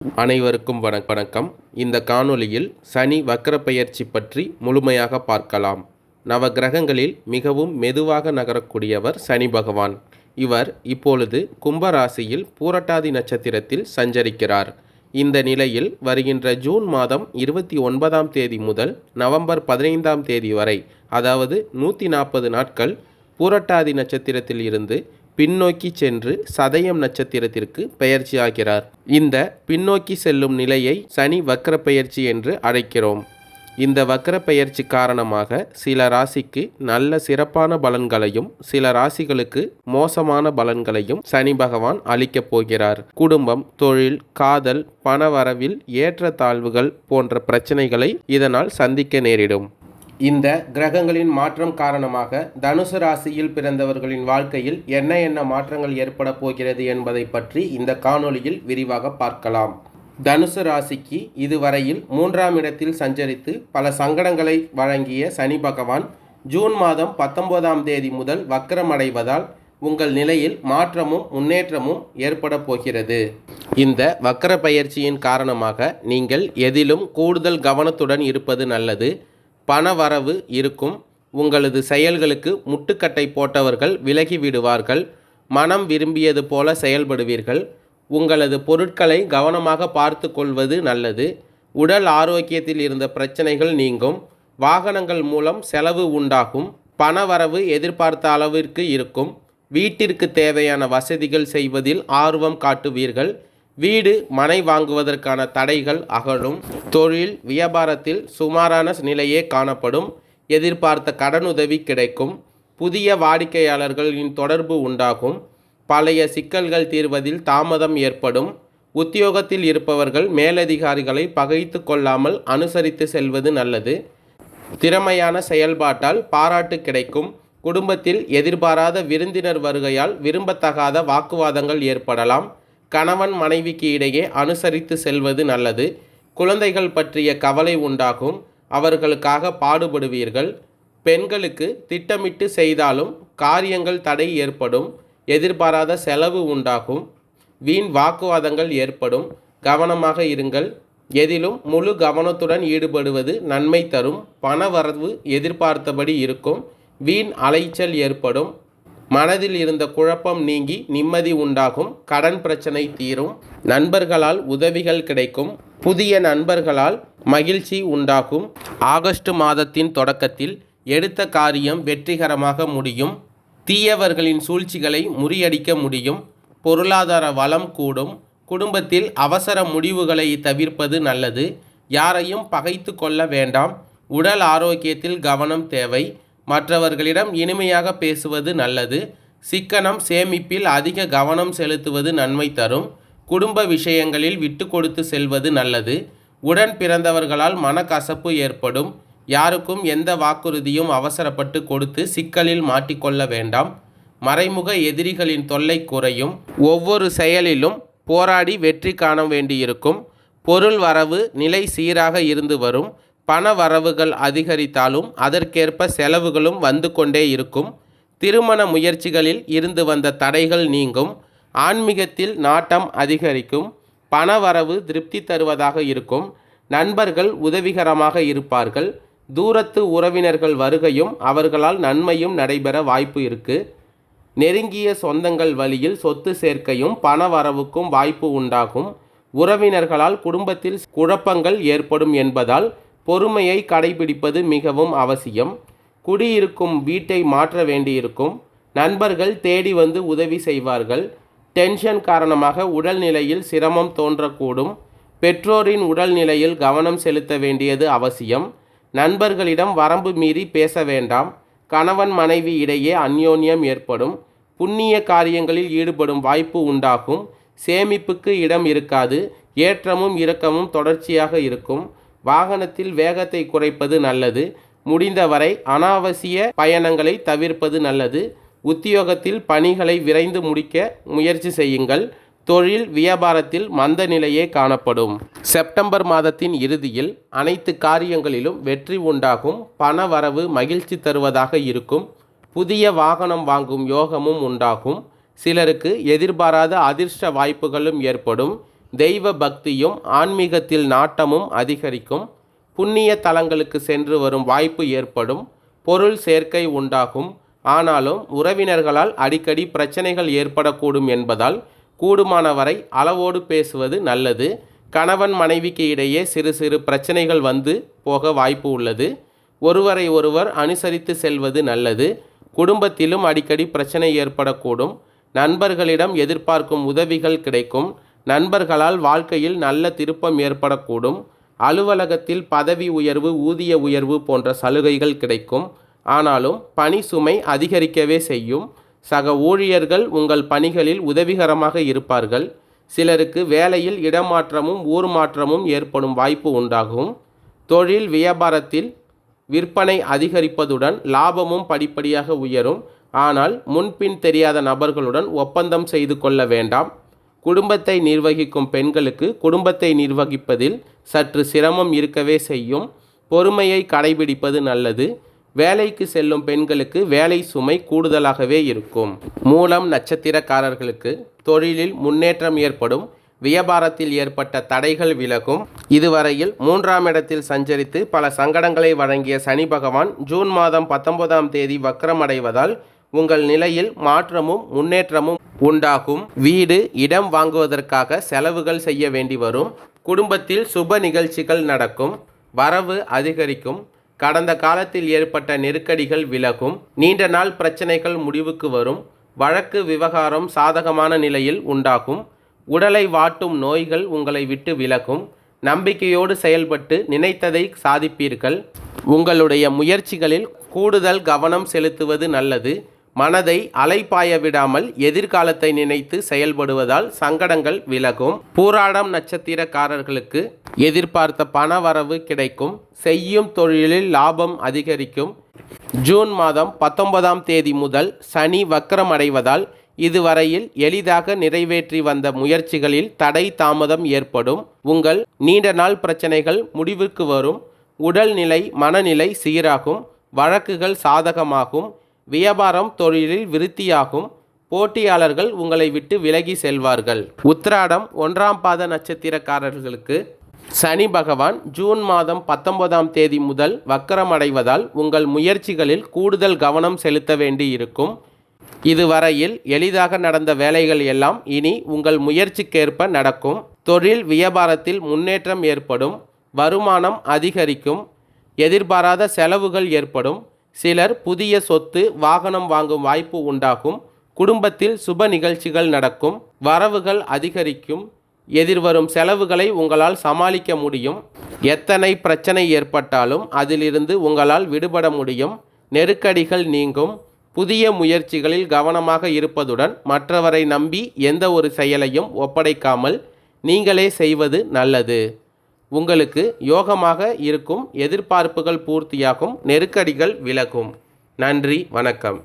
அனைவருக்கும் வணக் வணக்கம். இந்த காணொளியில் சனி வக்கரப்பெயர்ச்சி பற்றி முழுமையாக பார்க்கலாம். நவ கிரகங்களில் மிகவும் மெதுவாக நகரக்கூடியவர் சனி பகவான். இவர் இப்பொழுது கும்பராசியில் பூரட்டாதி நட்சத்திரத்தில் சஞ்சரிக்கிறார். இந்த நிலையில் வருகின்ற ஜூன் மாதம் இருபத்தி ஒன்பதாம் தேதி முதல் நவம்பர் பதினைந்தாம் தேதி வரை அதாவது நூற்றி நாற்பது நாட்கள் பூரட்டாதி நட்சத்திரத்தில் இருந்து பின்னோக்கி சென்று சதயம் நட்சத்திரத்திற்கு பெயர்ச்சியாகிறார். இந்த பின்னோக்கி செல்லும் நிலையை சனி வக்ர பெயர்ச்சி என்று அழைக்கிறோம். இந்த வக்ர பெயர்ச்சி காரணமாக சில ராசிக்கு நல்ல சிறப்பான பலன்களையும் சில ராசிகளுக்கு மோசமான பலன்களையும் சனி பகவான் அளிக்கப் போகிறார். குடும்பம் தொழில் காதல் பணவரவில் ஏற்றத்தாழ்வுகள் போன்ற பிரச்சனைகளை இதனால் சந்திக்க நேரிடும். இந்த கிரகங்களின் மாற்றம் காரணமாக தனுசு ராசியில் பிறந்தவர்களின் வாழ்க்கையில் என்ன என்ன மாற்றங்கள் ஏற்பட போகிறது என்பதை பற்றி இந்த காணொளியில் விரிவாக பார்க்கலாம். தனுசு ராசிக்கு இதுவரையில் மூன்றாம் இடத்தில் சஞ்சரித்து பல சங்கடங்களை வழங்கிய சனி பகவான் ஜூன் மாதம் பத்தொன்பதாம் தேதி முதல் வக்கரமடைவதால் உங்கள் நிலையில் மாற்றமும் முன்னேற்றமும் ஏற்பட போகிறது. இந்த வக்கர பயிற்சியின் காரணமாக நீங்கள் எதிலும் கூடுதல் கவனத்துடன் இருப்பது நல்லது. பண வரவு இருக்கும். உங்களது செயல்களுக்கு முட்டுக்கட்டை போட்டவர்கள் விலகி விடுவார்கள். மனம் விரும்பியது போல செயல்படுவீர்கள். உங்களது பொருட்களை கவனமாக பார்த்து கொள்வது நல்லது. உடல் ஆரோக்கியத்தில் இருந்த பிரச்சனைகள் நீங்கும். வாகனங்கள் மூலம் செலவு உண்டாகும். பணவரவு எதிர்பார்த்த அளவிற்கு இருக்கும். வீட்டிற்கு தேவையான வசதிகள் செய்வதில் ஆர்வம் காட்டுவீர்கள். வீடு மனை வாங்குவதற்கான தடைகள் அகலும். தொழில் வியாபாரத்தில் சுமாரான நிலையே காணப்படும். எதிர்பார்த்த கடனுதவி கிடைக்கும். புதிய வாடிக்கையாளர்களின் தொடர்பு உண்டாகும். பழைய சிக்கல்கள் தீர்வதில் தாமதம் ஏற்படும். உத்தியோகத்தில் இருப்பவர்கள் மேலதிகாரிகளை பகைத்து கொள்ளாமல் அனுசரித்து செல்வது நல்லது. திறமையான செயல்பாட்டால் பாராட்டு கிடைக்கும். குடும்பத்தில் எதிர்பாராத விருந்தினர் வருகையால் விரும்பத்தகாத வாக்குவாதங்கள் ஏற்படலாம். கணவன் மனைவிக்கு இடையே அனுசரித்து செல்வது நல்லது. குழந்தைகள் பற்றிய கவலை உண்டாகும். அவர்களுக்காக பாடுபடுவீர்கள். பெண்களுக்கு திட்டமிட்டு செய்தாலும் காரியங்கள் தடை ஏற்படும். எதிர்பாராத செலவு உண்டாகும். வீண் வாக்குவாதங்கள் ஏற்படும். கவனமாக இருங்கள். எதிலும் முழு கவனத்துடன் ஈடுபடுவது நன்மை தரும். பண வரவு எதிர்பார்த்தபடி இருக்கும். வீண் அலைச்சல் ஏற்படும். மனதில் இருந்த குழப்பம் நீங்கி நிம்மதி உண்டாகும். கடன் பிரச்சனை தீரும். நண்பர்களால் உதவிகள் கிடைக்கும். புதிய நண்பர்களால் மகிழ்ச்சி உண்டாகும். ஆகஸ்ட் மாதத்தின் தொடக்கத்தில் எடுத்த காரியம் வெற்றிகரமாக முடியும். தீயவர்களின் சூழ்ச்சிகளை முறியடிக்க முடியும். பொருளாதார வளம் கூடும். குடும்பத்தில் அவசர முடிவுகளை தவிர்ப்பது நல்லது. யாரையும் பகைத்து கொள்ள வேண்டாம். உடல் ஆரோக்கியத்தில் கவனம் தேவை. மற்றவர்களிடம் இனிமையாக பேசுவது நல்லது. சிக்கனம் சேமிப்பில் அதிக கவனம் செலுத்துவது நன்மை தரும். குடும்ப விஷயங்களில் விட்டு கொடுத்து செல்வது நல்லது. உடன் பிறந்தவர்களால் மனக்கசப்பு ஏற்படும். யாருக்கும் எந்த வாக்குறுதியும் அவசரப்பட்டு கொடுத்து சிக்கலில் மாட்டிக்கொள்ள வேண்டாம். மறைமுக எதிரிகளின் தொல்லை குறையும். ஒவ்வொரு செயலிலும் போராடி வெற்றி காண வேண்டியிருக்கும். பொருள் வரவு நிலை சீராக இருந்து வரும். பண வரவுகள் அதிகரித்தாலும் அதற்கேற்ப செலவுகளும் வந்து கொண்டே இருக்கும். திருமண முயற்சிகளில் இருந்து வந்த தடைகள் நீங்கும். ஆன்மீகத்தில் நாட்டம் அதிகரிக்கும். பணவரவு திருப்தி தருவதாக இருக்கும். நண்பர்கள் உதவிகரமாக இருப்பார்கள். தூரத்து உறவினர்கள் வருகையும் அவர்களால் நன்மையும் நடைபெற வாய்ப்பு இருக்கு. நெருங்கிய சொந்தங்கள் வழியில் சொத்து சேர்க்கையும் பண வரவுக்கும் வாய்ப்பு உண்டாகும். உறவினர்களால் குடும்பத்தில் குழப்பங்கள் ஏற்படும் என்பதால் பொறுமையை கடைபிடிப்பது மிகவும் அவசியம். குடியிருக்கும் வீட்டை மாற்ற வேண்டியிருக்கும். நண்பர்கள் தேடி வந்து உதவி செய்வார்கள். டென்ஷன் காரணமாக உடல்நிலையில் சிரமம் தோன்றக்கூடும். பெற்றோரின் உடல்நிலையில் கவனம் செலுத்த வேண்டியது அவசியம். நண்பர்களிடம் வரம்பு மீறி பேச வேண்டாம். கணவன் மனைவி இடையே அந்யோன்யம் ஏற்படும். புண்ணிய காரியங்களில் ஈடுபடும் வாய்ப்பு உண்டாகும். சேமிப்புக்கு இடம் இருக்காது. ஏற்றமும் இறக்கமும் தொடர்ச்சியாக இருக்கும். வாகனத்தில் வேகத்தை குறைப்பது நல்லது முடிந்தவரை அனாவசிய பயணங்களை தவிர்ப்பது நல்லது. உத்தியோகத்தில் பணிகளை விரைந்து முடிக்க முயற்சி செய்யுங்கள். தொழில் வியாபாரத்தில் மந்த நிலையே காணப்படும். செப்டம்பர் மாதத்தின் இறுதியில் அனைத்து காரியங்களிலும் வெற்றி உண்டாகும். பண வரவு மகிழ்ச்சி தருவதாக இருக்கும். புதிய வாகனம் வாங்கும் யோகமும் உண்டாகும். சிலருக்கு எதிர்பாராத அதிர்ஷ்ட வாய்ப்புகளும் ஏற்படும். தெய்வ பக்தியும் ஆன்மீகத்தில் நாட்டமும் அதிகரிக்கும். புண்ணிய தலங்களுக்கு சென்று வரும் வாய்ப்பு ஏற்படும். பொருள் சேர்க்கை உண்டாகும். ஆனாலும் உறவினர்களால் அடிக்கடி பிரச்சனைகள் ஏற்படக்கூடும் என்பதால் கூடுமானவரை அளவோடு பேசுவது நல்லது. கணவன் மனைவிக்கு இடையே சிறு சிறு பிரச்சனைகள் வந்து போக வாய்ப்பு உள்ளது. ஒருவரை ஒருவர் அனுசரித்து செல்வது நல்லது. குடும்பத்திலும் அடிக்கடி பிரச்சனை ஏற்படக்கூடும். நண்பர்களிடம் எதிர்பார்க்கும் உதவிகள் கிடைக்கும். நண்பர்களால் வாழ்க்கையில் நல்ல திருப்பம் ஏற்படக்கூடும். அலுவலகத்தில் பதவி உயர்வு ஊதிய உயர்வு போன்ற சலுகைகள் கிடைக்கும். ஆனாலும் பணி சுமை அதிகரிக்கவே செய்யும். சக ஊழியர்கள் உங்கள் பணிகளில் உதவிகரமாக இருப்பார்கள். சிலருக்கு வேலையில் இடமாற்றமும் ஊர் மாற்றமும் ஏற்படும் வாய்ப்பு உண்டாகும். தொழில் வியாபாரத்தில் விற்பனை அதிகரிப்பதுடன் லாபமும் படிப்படியாக உயரும். ஆனால் முன்பின் தெரியாத நபர்களுடன் ஒப்பந்தம் செய்து கொள்ள வேண்டாம். குடும்பத்தை நிர்வகிக்கும் பெண்களுக்கு குடும்பத்தை நிர்வகிப்பதில் சற்று சிரமம் இருக்கவே செய்யும். பொறுமையை கடைபிடிப்பது நல்லது. வேலைக்கு செல்லும் பெண்களுக்கு வேலை சுமை கூடுதலாகவே இருக்கும். மூலம் நட்சத்திரக்காரர்களுக்கு தொழிலில் முன்னேற்றம் ஏற்படும். வியாபாரத்தில் ஏற்பட்ட தடைகள் விலகும். இதுவரையில் மூன்றாம் இடத்தில் சஞ்சரித்து பல சங்கடங்களை வழங்கிய சனி பகவான் ஜூன் மாதம் பத்தொன்பதாம் தேதி வக்கரமடைவதால் உங்கள் நிலையில் மாற்றமும் முன்னேற்றமும் உண்டாகும். வீடு இடம் வாங்குவதற்காக செலவுகள் செய்ய வேண்டி வரும். குடும்பத்தில் சுப நிகழ்ச்சிகள் நடக்கும். வரவு அதிகரிக்கும். கடந்த காலத்தில் ஏற்பட்ட நெருக்கடிகள் விலகும். நீண்ட நாள் பிரச்சனைகள் முடிவுக்கு வரும். வழக்கு விவகாரம் சாதகமான நிலையில் உண்டாகும். உடலை வாட்டும் நோய்கள் உங்களை விட்டு விலகும். நம்பிக்கையோடு செயல்பட்டு நினைத்ததை சாதிப்பீர்கள். உங்களுடைய முயற்சிகளில் கூடுதல் கவனம் செலுத்துவது நல்லது. மனதை அலைப்பாய விடாமல் எதிர்காலத்தை நினைத்து செயல்படுவதால் சங்கடங்கள் விலகும். பூராடம் நட்சத்திரக்காரர்களுக்கு எதிர்பார்த்த பண வரவு கிடைக்கும். செய்யும் தொழிலில் லாபம் அதிகரிக்கும். ஜூன் மாதம் பத்தொன்பதாம் தேதி முதல் சனி வக்கரம் அடைவதால் இதுவரையில் எளிதாக நிறைவேற்றி வந்த முயற்சிகளில் தடை தாமதம் ஏற்படும். உங்கள் நீண்ட நாள் பிரச்சனைகள் முடிவுக்கு வரும். உடல்நிலை மனநிலை சீராகும். வழக்குகள் சாதகமாகும். வியாபாரம் தொழிலில் விருத்தியாகும். போட்டியாளர்கள் உங்களை விட்டு விலகி செல்வார்கள். உத்திராடம் ஒன்றாம் பாத நட்சத்திரக்காரர்களுக்கு சனி பகவான் ஜூன் மாதம் பத்தொன்பதாம் தேதி முதல் வக்கரமடைவதால் உங்கள் முயற்சிகளில் கூடுதல் கவனம் செலுத்த வேண்டி இருக்கும் இதுவரையில் எளிதாக நடந்த வேலைகள் எல்லாம் இனி உங்கள் முயற்சிக்கேற்ப நடக்கும். தொழில் வியாபாரத்தில் முன்னேற்றம் ஏற்படும். வருமானம் அதிகரிக்கும். எதிர்பாராத செலவுகள் ஏற்படும். சிலர் புதிய சொத்து வாகனம் வாங்கும் வாய்ப்பு உண்டாகும் குடும்பத்தில் சுப நிகழ்ச்சிகள் நடக்கும் வரவுகள் அதிகரிக்கும் எதிர்வரும் செலவுகளை உங்களால் சமாளிக்க முடியும். எத்தனை பிரச்சனை ஏற்பட்டாலும் அதிலிருந்து உங்களால் விடுபட முடியும். நெருக்கடிகள் நீங்கும். புதிய முயற்சிகளில் கவனமாக இருப்பதுடன் மற்றவரை நம்பி எந்த ஒரு செயலையும் ஒப்படைக்காமல் நீங்களே செய்வது நல்லது. உங்களுக்கு யோகமாக இருக்கும் எதிர்பார்ப்புகள் பூர்த்தியாகும் நெருக்கடிகள் விலகும். நன்றி வணக்கம்.